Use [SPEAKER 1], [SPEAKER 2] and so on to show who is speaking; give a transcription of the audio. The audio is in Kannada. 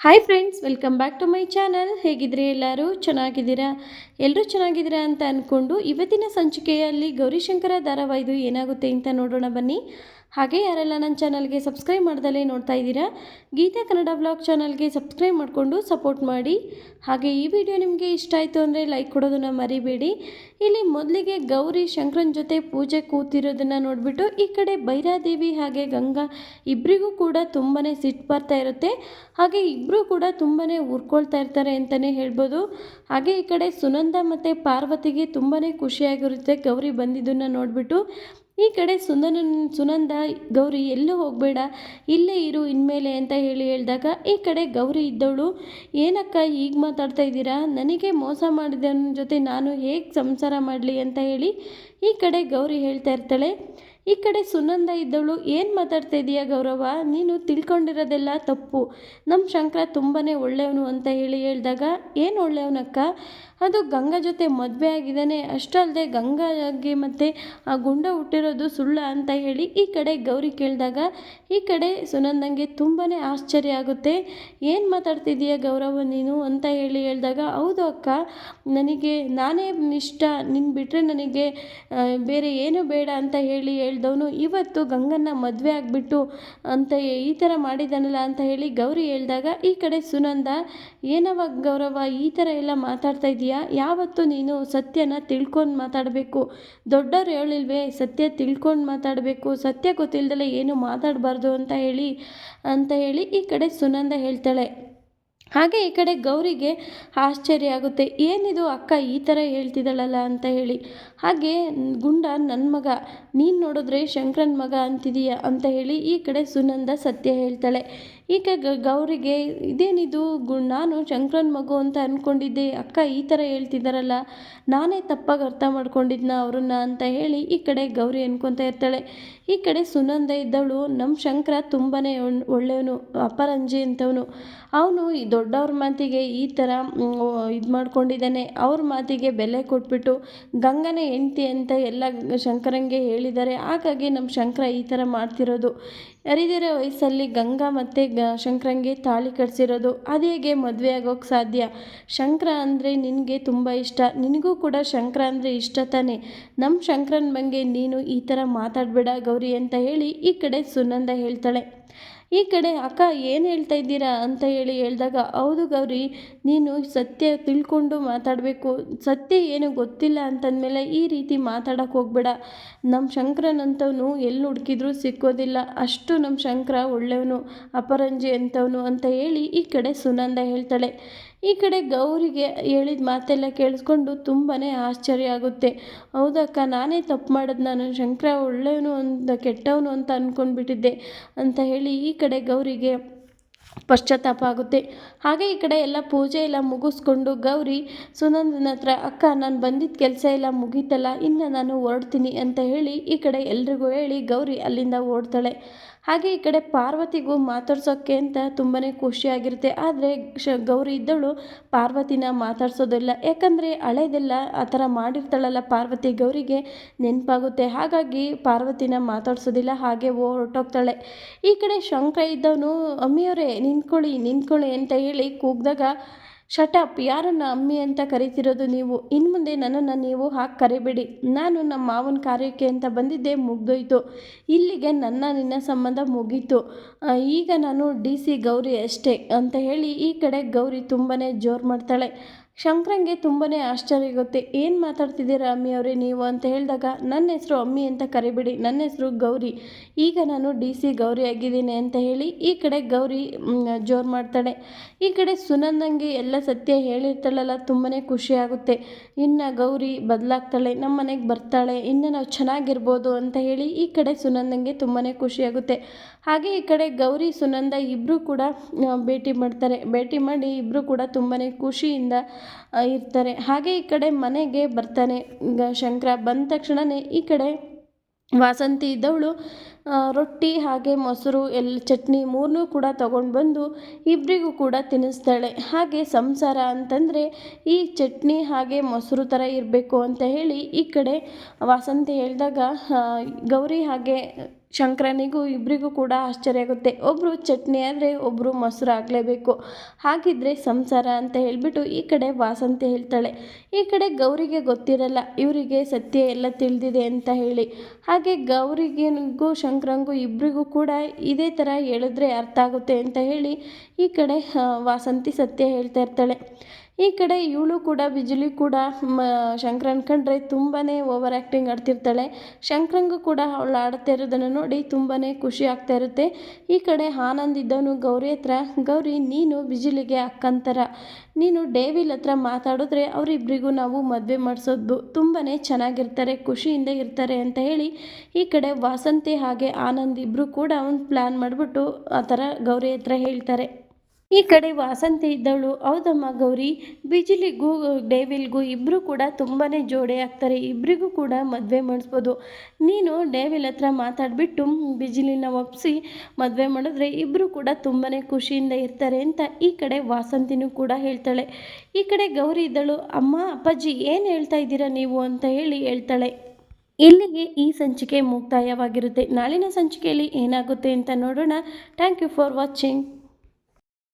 [SPEAKER 1] Hi friends welcome back to my channel ಹೇಗಿದ್ರಿ ಎಲ್ಲರೂ? ಚೆನ್ನಾಗಿದ್ದೀರಾ? ಎಲ್ಲರೂ ಚೆನ್ನಾಗಿದ್ದೀರಾ ಅಂತ ಅಂದ್ಕೊಂಡು ಇವತ್ತಿನ ಸಂಚಿಕೆಯಲ್ಲಿ ಗೌರಿಶಂಕರ ಧಾರಾವಾಹಿದು ಏನಾಗುತ್ತೆ ಅಂತ ನೋಡೋಣ ಬನ್ನಿ. ಹಾಗೆ ಯಾರೆಲ್ಲ ನನ್ನ ಚಾನಲ್ಗೆ ಸಬ್ಸ್ಕ್ರೈಬ್ ಮಾಡ್ದಲೇ ನೋಡ್ತಾ ಇದ್ದೀರಾ, ಗೀತಾ ಕನ್ನಡ ಬ್ಲಾಗ್ ಚಾನಲ್ಗೆ ಸಬ್ಸ್ಕ್ರೈಬ್ ಮಾಡಿಕೊಂಡು ಸಪೋರ್ಟ್ ಮಾಡಿ. ಹಾಗೆ ಈ ವಿಡಿಯೋ ನಿಮಗೆ ಇಷ್ಟ ಆಯಿತು ಅಂದರೆ ಲೈಕ್ ಕೊಡೋದನ್ನು ಮರಿಬೇಡಿ. ಇಲ್ಲಿ ಮೊದಲಿಗೆ ಗೌರಿ ಶಂಕರನ ಜೊತೆ ಪೂಜೆ ಕೂತಿರೋದನ್ನು ನೋಡಿಬಿಟ್ಟು ಈ ಕಡೆ ಭೈರಾದೇವಿ ಹಾಗೆ ಗಂಗಾ ಇಬ್ಬರಿಗೂ ಕೂಡ ತುಂಬಾ ಸಿಟ್ಟು ಬರ್ತಾ ಇರುತ್ತೆ. ಹಾಗೆ ಇಬ್ಬರು ಕೂಡ ತುಂಬಾ ಉರ್ಕೊಳ್ತಾ ಇರ್ತಾರೆ ಅಂತಲೇ ಹೇಳ್ಬೋದು. ಹಾಗೆ ಈ ಕಡೆ ಸುನಂದ ಮತ್ತು ಪಾರ್ವತಿಗೆ ತುಂಬಾ ಖುಷಿಯಾಗಿರುತ್ತೆ ಗೌರಿ ಬಂದಿದ್ದನ್ನು ನೋಡಿಬಿಟ್ಟು. ಈ ಕಡೆ ಸುಂದನ ಸುನಂದ, ಗೌರಿ ಎಲ್ಲೂ ಹೋಗಬೇಡ, ಇಲ್ಲೇ ಇರು ಇನ್ಮೇಲೆ ಅಂತ ಹೇಳಿ ಹೇಳಿದಾಗ, ಈ ಕಡೆ ಗೌರಿ ಇದ್ದವಳು ಏನಕ್ಕ ಈಗ ಮಾತಾಡ್ತಾ ಇದ್ದೀರಾ? ನನಗೆ ಮೋಸ ಮಾಡಿದವನ ಜೊತೆ ನಾನು ಹೇಗೆ ಸಂಸಾರ ಮಾಡಲಿ ಅಂತ ಹೇಳಿ ಈ ಕಡೆ ಗೌರಿ ಹೇಳ್ತಾ ಇರ್ತಾಳೆ. ಈ ಕಡೆ ಸುನಂದ ಇದ್ದವಳು, ಏನು ಮಾತಾಡ್ತಾ ಇದೀಯ ಗೌರವ? ನೀನು ತಿಳ್ಕೊಂಡಿರೋದೆಲ್ಲ ತಪ್ಪು. ನಮ್ಮ ಶಂಕರ ತುಂಬಾ ಒಳ್ಳೆಯವನು ಅಂತ ಹೇಳಿ ಹೇಳಿದಾಗ, ಏನು ಒಳ್ಳೆಯವನಕ್ಕ? ಅದು ಗಂಗಾ ಜೊತೆ ಮದುವೆ ಆಗಿದ್ದಾನೆ. ಅಷ್ಟಲ್ಲದೆ ಗಂಗಾಗೆ ಮತ್ತು ಆ ಗುಂಡ ಹುಟ್ಟಿರೋದು ಸುಳ್ಳ ಅಂತ ಹೇಳಿ ಈ ಕಡೆ ಗೌರಿ ಕೇಳಿದಾಗ, ಈ ಕಡೆ ಸುನಂದಂಗೆ ತುಂಬಾ ಆಶ್ಚರ್ಯ ಆಗುತ್ತೆ. ಏನು ಮಾತಾಡ್ತಿದ್ದೀಯ ಗೌರವ ನೀನು? ಅಂತ ಹೇಳಿ ಹೇಳಿದಾಗ, ಹೌದು ಅಕ್ಕ. ನನಗೆ ನಾನೇ ಇಷ್ಟ. ನಿನ್ನ ಬಿಟ್ಟರೆ ನನಗೆ ಬೇರೆ ಏನು ಬೇಡ ಅಂತ ಹೇಳಿ ಹೇಳ್ದವನು, ಇವತ್ತು ಗಂಗನ್ನ ಮದುವೆ ಆಗಿಬಿಟ್ಟು ಅಂತ ಈ ಥರ ಮಾಡಿದ್ದಾನಲ್ಲ ಅಂತ ಹೇಳಿ ಗೌರಿ ಹೇಳಿದಾಗ, ಈ ಕಡೆ ಸುನಂದ, ಏನವ ಗೌರವ, ಈ ಥರ ಎಲ್ಲ ಮಾತಾಡ್ತಾ ಇದೀಯಾ? ಯಾವತ್ತು ನೀನು ಸತ್ಯನ ತಿಳ್ಕೊಂಡು ಮಾತಾಡಬೇಕು? ದೊಡ್ಡವ್ರು ಹೇಳಿಲ್ವೇ, ಸತ್ಯ ತಿಳ್ಕೊಂಡು ಮಾತಾಡಬೇಕು? ಸತ್ಯ ಗೊತ್ತಿಲ್ಲದಲೆ ಏನು ಮಾತಾಡಬಾರ್ದು? ಅಂತ ಹೇಳಿ ಅಂತ ಹೇಳಿ ಈ ಕಡೆ ಸುನಂದ ಹೇಳ್ತಾಳೆ. ಹಾಗೆ ಈ ಕಡೆ ಗೌರಿಗೆ ಆಶ್ಚರ್ಯ ಆಗುತ್ತೆ, ಏನಿದು ಅಕ್ಕ ಈ ಥರ ಹೇಳ್ತಿದ್ದಾಳಲ್ಲ ಅಂತ ಹೇಳಿ. ಹಾಗೆ, ಗುಂಡ ನನ್ನ ಮಗ, ನೀನು ನೋಡಿದ್ರೆ ಶಂಕರನ್ ಮಗ ಅಂತಿದೀಯ ಅಂತ ಹೇಳಿ ಈ ಕಡೆ ಸುನಂದ ಸತ್ಯ ಹೇಳ್ತಾಳೆ. ಈಗ ಗೌರಿಗೆ, ಇದೇನಿದು ಗು ನಾನು ಶಂಕರನ ಮಗು ಅಂತ ಅಂದ್ಕೊಂಡಿದ್ದೆ ಅಕ್ಕ ಈ ಥರ ಹೇಳ್ತಿದ್ದಾರಲ್ಲ, ನಾನೇ ತಪ್ಪಾಗಿ ಅರ್ಥ ಮಾಡ್ಕೊಂಡಿದ್ನ ಅವ್ರನ್ನ ಅಂತ ಹೇಳಿ ಈ ಕಡೆ ಗೌರಿ ಅನ್ಕೊತಾ ಇರ್ತಾಳೆ. ಈ ಕಡೆ ಸುನಂದ ಇದ್ದವಳು ನಮ್ಮ ಶಂಕರ ತುಂಬಾ ಒಳ್ಳೆಯವನು, ಅಪರಂಜಿ ಅಂತವನು. ಅವನು ದೊಡ್ಡವ್ರ ಮಾತಿಗೆ ಈ ಥರ ಇದು ಮಾಡ್ಕೊಂಡಿದ್ದಾನೆ, ಅವ್ರ ಮಾತಿಗೆ ಬೆಲೆ ಕೊಟ್ಬಿಟ್ಟು ಗಂಗನ ಹೆಂಡ್ತಿ ಅಂತ ಎಲ್ಲ ಶಂಕರಂಗೆ ಹೇಳಿದ್ದಾರೆ. ಹಾಗಾಗಿ ನಮ್ಮ ಶಂಕರ ಈ ಥರ ಮಾಡ್ತಿರೋದು. ಹರಿದಿರೋ ವಯಸ್ಸಲ್ಲಿ ಗಂಗಾ ಮತ್ತು ಗ, ಶಂಕರಂಗೆ ತಾಳಿ ಕಟ್ಸಿರೋದು. ಅದು ಹೇಗೆ ಮದುವೆ ಆಗೋಕ್ಕೆ ಸಾಧ್ಯ? ಶಂಕರ ಅಂದರೆ ನಿನಗೆ ತುಂಬ ಇಷ್ಟ. ನಿನಗೂ ಕೂಡ ಶಂಕರ ಅಂದರೆ ಇಷ್ಟ ತಾನೇ? ನಮ್ಮ ಶಂಕರನ ಬಗ್ಗೆ ನೀನು ಈ ಥರ ಮಾತಾಡಬೇಡ ಗೌರಿ ಅಂತ ಹೇಳಿ ಈ ಕಡೆ ಸುನಂದ ಹೇಳ್ತಾಳೆ. ಈ ಕಡೆ, ಅಕ್ಕ, ಏನು ಹೇಳ್ತಾ ಇದ್ದೀರಾ? ಅಂತ ಹೇಳಿ ಹೇಳಿದಾಗ, ಹೌದು ಗೌರಿ, ನೀನು ಸತ್ಯ ತಿಳ್ಕೊಂಡು ಮಾತಾಡಬೇಕು. ಸತ್ಯ ಏನು ಗೊತ್ತಿಲ್ಲ ಅಂತಂದಮೇಲೆ ಈ ರೀತಿ ಮಾತಾಡೋಕೆ ಹೋಗ್ಬೇಡ. ನಮ್ಮ ಶಂಕರನಂಥವನು ಎಲ್ಲಿ ಹುಡುಕಿದ್ರೂ ಸಿಕ್ಕೋದಿಲ್ಲ. ಅಷ್ಟು ನಮ್ಮ ಶಂಕರ ಒಳ್ಳೆಯವನು, ಅಪರಂಜಿ ಅಂತವನು ಅಂತ ಹೇಳಿ ಈ ಕಡೆ ಸುನಂದ ಹೇಳ್ತಾಳೆ. ಈ ಕಡೆ ಗೌರಿಗೆ ಹೇಳಿದ ಮಾತೆಲ್ಲ ಕೇಳಿಸ್ಕೊಂಡು ತುಂಬಾ ಆಶ್ಚರ್ಯ ಆಗುತ್ತೆ. ಹೌದಕ್ಕ, ನಾನೇ ತಪ್ಪು ಮಾಡೋದು, ನಾನು ಶಂಕರ ಒಳ್ಳೆಯವನು ಅಂತ, ಕೆಟ್ಟವನು ಅಂತ ಅಂದ್ಕೊಂಡ್ಬಿಟ್ಟಿದ್ದೆ ಅಂತ ಹೇಳಿ ಈ ಕಡೆ ಗೌರಿಗೆ ಪಶ್ಚಾತ್ತಾಪ ಆಗುತ್ತೆ. ಹಾಗೆ ಈ ಕಡೆ ಎಲ್ಲ ಪೂಜೆ ಎಲ್ಲ ಮುಗಿಸ್ಕೊಂಡು ಗೌರಿ ಸುನಂದನ ಹತ್ರ, ಅಕ್ಕ, ನಾನು ಬಂದಿದ್ದ ಕೆಲಸ ಎಲ್ಲ ಮುಗೀತಲ್ಲ, ಇನ್ನು ನಾನು ಹೊರಡ್ತೀನಿ ಅಂತ ಹೇಳಿ ಈ ಕಡೆ ಎಲ್ರಿಗೂ ಹೇಳಿ ಗೌರಿ ಅಲ್ಲಿಂದ ಓಡ್ತಾಳೆ. ಹಾಗೆ ಈ ಕಡೆ ಪಾರ್ವತಿಗೂ ಮಾತಾಡ್ಸೋಕ್ಕೆ ಅಂತ ತುಂಬಾ ಖುಷಿಯಾಗಿರುತ್ತೆ. ಆದರೆ ಶ ಗೌರಿ ಇದ್ದಳು, ಪಾರ್ವತಿನ ಮಾತಾಡ್ಸೋದಿಲ್ಲ. ಯಾಕಂದರೆ ಹಳೇದೆಲ್ಲ ಆ ಥರ ಮಾಡಿರ್ತಾಳಲ್ಲ ಪಾರ್ವತಿ ಗೌರಿಗೆ ನೆನಪಾಗುತ್ತೆ. ಹಾಗಾಗಿ ಪಾರ್ವತಿನ ಮಾತಾಡ್ಸೋದಿಲ್ಲ, ಹಾಗೆ ಹೊರಟೋಗ್ತಾಳೆ. ಈ ಕಡೆ ಶಂಕರ ಇದ್ದವನು, ಅಮ್ಮಿಯವರೇ, ನಿಂತ್ಕೊಳ್ಳಿ ನಿಂತ್ಕೊಳ್ಳಿ ಅಂತ ಹೇಳಿ ಕೂಗಿದಾಗ ಶಟಪ್ ಯಾರನ್ನು ಅಮ್ಮಿ ಅಂತ ಕರಿತಿರೋದು ನೀವು? ಇನ್ನು ಮುಂದೆ ನನ್ನನ್ನು ನೀವು ಹಾಕಿ ಕರಿಬೇಡಿ. ನಾನು ನಮ್ಮ ಮಾವನ ಕಾರ್ಯಕ್ಕೆ ಅಂತ ಬಂದಿದ್ದೆ, ಮುಗ್ದೋಯ್ತು. ಇಲ್ಲಿಗೆ ನನ್ನ, ನಿನ್ನ ಸಂಬಂಧ ಮುಗೀತು. ಈಗ ನಾನು ಡಿ ಸಿ ಗೌರಿ ಅಷ್ಟೇ ಅಂತ ಹೇಳಿ ಈ ಕಡೆ ಗೌರಿ ತುಂಬಾ ಜೋರು ಮಾಡ್ತಾಳೆ. ಶಂಕರಂಗೆ ತುಂಬನೇ ಆಶ್ಚರ್ಯ ಆಗುತ್ತೆ. ಏನು ಮಾತಾಡ್ತಿದ್ದೀರಾ ಅಮ್ಮಿ ಅವರೇ? ನೀವು ಅಂತ ಹೇಳಿದಾಗ, ನನ್ನ ಹೆಸರು ಅಮ್ಮಿ ಅಂತ ಕರಿಬೇಡಿ. ನನ್ನ ಹೆಸರು ಗೌರಿ. ಈಗ ನಾನು ಡಿ ಸಿ ಗೌರಿ ಆಗಿದ್ದೀನಿ ಅಂತ ಹೇಳಿ ಈ ಕಡೆ ಗೌರಿ ಜೋರು ಮಾಡ್ತಾಳೆ. ಈ ಕಡೆ ಸುನಂದಂಗೆ ಎಲ್ಲ ಸತ್ಯ ಹೇಳಿರ್ತಾಳಲ್ಲ, ತುಂಬನೇ ಖುಷಿ ಆಗುತ್ತೆ. ಇನ್ನು ಗೌರಿ ಬದಲಾಗ್ತಾಳೆ ನಮ್ಮ ಮನೆಗೆ ಬರ್ತಾಳೆ. ಇನ್ನು ನಾವು ಚೆನ್ನಾಗಿರ್ಬೋದು ಅಂತ ಹೇಳಿ ಈ ಕಡೆ ಸುನಂದಂಗೆ ತುಂಬಾ ಖುಷಿಯಾಗುತ್ತೆ ಹಾಗೆ ಈ ಕಡೆ ಗೌರಿ, ಸುನಂದ ಇಬ್ಬರು ಕೂಡ ಭೇಟಿ ಮಾಡ್ತಾರೆ. ಭೇಟಿ ಮಾಡಿ ಇಬ್ಬರು ಕೂಡ ತುಂಬಾ ಖುಷಿಯಿಂದ ಇರ್ತಾರೆ. ಹಾಗೆ ಈ ಕಡೆ ಮನೆಗೆ ಬರ್ತಾನೆ. ಶಂಕರ ಬಂದ ತಕ್ಷಣವೇ ಈ ಕಡೆ ವಾಸಂತಿ ಇದ್ದವಳು ರೊಟ್ಟಿ ಹಾಗೆ ಮೊಸರು ಎಲ್ಲ ಚಟ್ನಿ ಮೂರನ್ನೂ ಕೂಡ ತಗೊಂಡು ಬಂದು ಇಬ್ಬರಿಗೂ ಕೂಡ ತಿನ್ನಿಸ್ತಾಳೆ. ಹಾಗೆ ಸಂಸಾರ ಅಂತಂದರೆ ಈ ಚಟ್ನಿ ಹಾಗೆ ಮೊಸರು ಥರ ಇರಬೇಕು ಅಂತ ಹೇಳಿ ಈ ಕಡೆ ವಾಸಂತಿ ಹೇಳಿದಾಗ ಗೌರಿ ಹಾಗೆ ಶಂಕರನಿಗೂ ಇಬ್ಬರಿಗೂ ಕೂಡ ಆಶ್ಚರ್ಯ ಆಗುತ್ತೆ. ಒಬ್ಬರು ಚಟ್ನಿ ಆದರೆ ಒಬ್ಬರು ಮೊಸರು ಆಗಲೇಬೇಕು. ಹಾಗಿದ್ರೆ ಸಂಸಾರ ಅಂತ ಹೇಳಿಬಿಟ್ಟು ಈ ಕಡೆ ವಾಸಂತಿ ಹೇಳ್ತಾಳೆ. ಈ ಕಡೆ ಗೌರಿಗೆ ಗೊತ್ತಿರಲ್ಲ, ಇವರಿಗೆ ಸತ್ಯ ಎಲ್ಲ ತಿಳಿದಿದೆ ಅಂತ ಹೇಳಿ. ಹಾಗೆ ಗೌರಿಗೆಗೂ ಶಂಕರಂಗೂ ಇಬ್ಬರಿಗೂ ಕೂಡ ಇದೇ ಥರ ಹೇಳಿದ್ರೆ ಅರ್ಥ ಆಗುತ್ತೆ ಅಂತ ಹೇಳಿ ಈ ಕಡೆ ವಾಸಂತಿ ಸತ್ಯ ಹೇಳ್ತಾ ಇರ್ತಾಳೆ. ಈ ಕಡೆ ಇವಳು ಕೂಡ, ಬಿಜಲಿ ಕೂಡ, ಮ, ಶಂಕರನ್ ಕಂಡ್ರೆ ತುಂಬಾ ಓವರ್ ಆ್ಯಕ್ಟಿಂಗ್ ಆಡ್ತಿರ್ತಾಳೆ. ಶಂಕರಂಗೂ ಕೂಡ ಅವಳು ಆಡ್ತಾ ಇರೋದನ್ನು ನೋಡಿ ತುಂಬಾ ಖುಷಿ ಆಗ್ತಾ ಇರುತ್ತೆ. ಈ ಕಡೆ ಆನಂದ್ ಇದ್ದವನು ಗೌರಿ ಹತ್ರ, ಗೌರಿ, ನೀನು ಬಿಜಿಲಿಗೆ ಅಕ್ಕಂತರ. ನೀನು ಡೇವಿಲ್ ಹತ್ರ ಮಾತಾಡಿದ್ರೆ ಅವರಿಬ್ಬರಿಗೂ ನಾವು ಮದುವೆ ಮಾಡಿಸೋದು. ತುಂಬಾ ಚೆನ್ನಾಗಿರ್ತಾರೆ, ಖುಷಿಯಿಂದ ಇರ್ತಾರೆ ಅಂತ ಹೇಳಿ ಈ ಕಡೆ ವಾಸಂತಿ ಹಾಗೆ ಆನಂದ್ ಇಬ್ಬರು ಕೂಡ ಒಂದು ಪ್ಲ್ಯಾನ್ ಮಾಡಿಬಿಟ್ಟು ಆ ಥರ ಗೌರಿ ಹತ್ರ ಹೇಳ್ತಾರೆ. ಈ ಕಡೆ ವಾಸಂತಿ ಇದ್ದವಳು ಹೌದಮ್ಮ ಗೌರಿ. ಬಿಜಿಲಿಗೂ ಡೇವಿಲ್ಗೂ ಇಬ್ಬರು ಕೂಡ ತುಂಬಾ ಜೋಡಿ ಆಗ್ತಾರೆ. ಇಬ್ಬರಿಗೂ ಕೂಡ ಮದುವೆ ಮಾಡಿಸ್ಬೋದು. ನೀನು ಡೇವಿಲ್ ಹತ್ರ ಮಾತಾಡಿಬಿಟ್ಟು ಬಿಜಿಲಿನ ಒಪ್ಪಿಸಿ ಮದುವೆ ಮಾಡಿದ್ರೆ ಇಬ್ಬರು ಕೂಡ ತುಂಬಾ ಖುಷಿಯಿಂದ ಇರ್ತಾರೆ ಅಂತ ಈ ಕಡೆ ವಾಸಂತಿನೂ ಕೂಡ ಹೇಳ್ತಾಳೆ. ಈ ಕಡೆ ಗೌರಿ ಇದ್ದಳು. ಅಮ್ಮ, ಅಪ್ಪಾಜಿ ಏನು ಹೇಳ್ತಾ ಇದ್ದೀರಾ ನೀವು ಅಂತ ಹೇಳಿ ಹೇಳ್ತಾಳೆ. ಇಲ್ಲಿಗೆ ಈ ಸಂಚಿಕೆ ಮುಕ್ತಾಯವಾಗಿರುತ್ತೆ. ನಾಳಿನ ಸಂಚಿಕೆಯಲ್ಲಿ ಏನಾಗುತ್ತೆ ಅಂತ ನೋಡೋಣ. Thank you for watching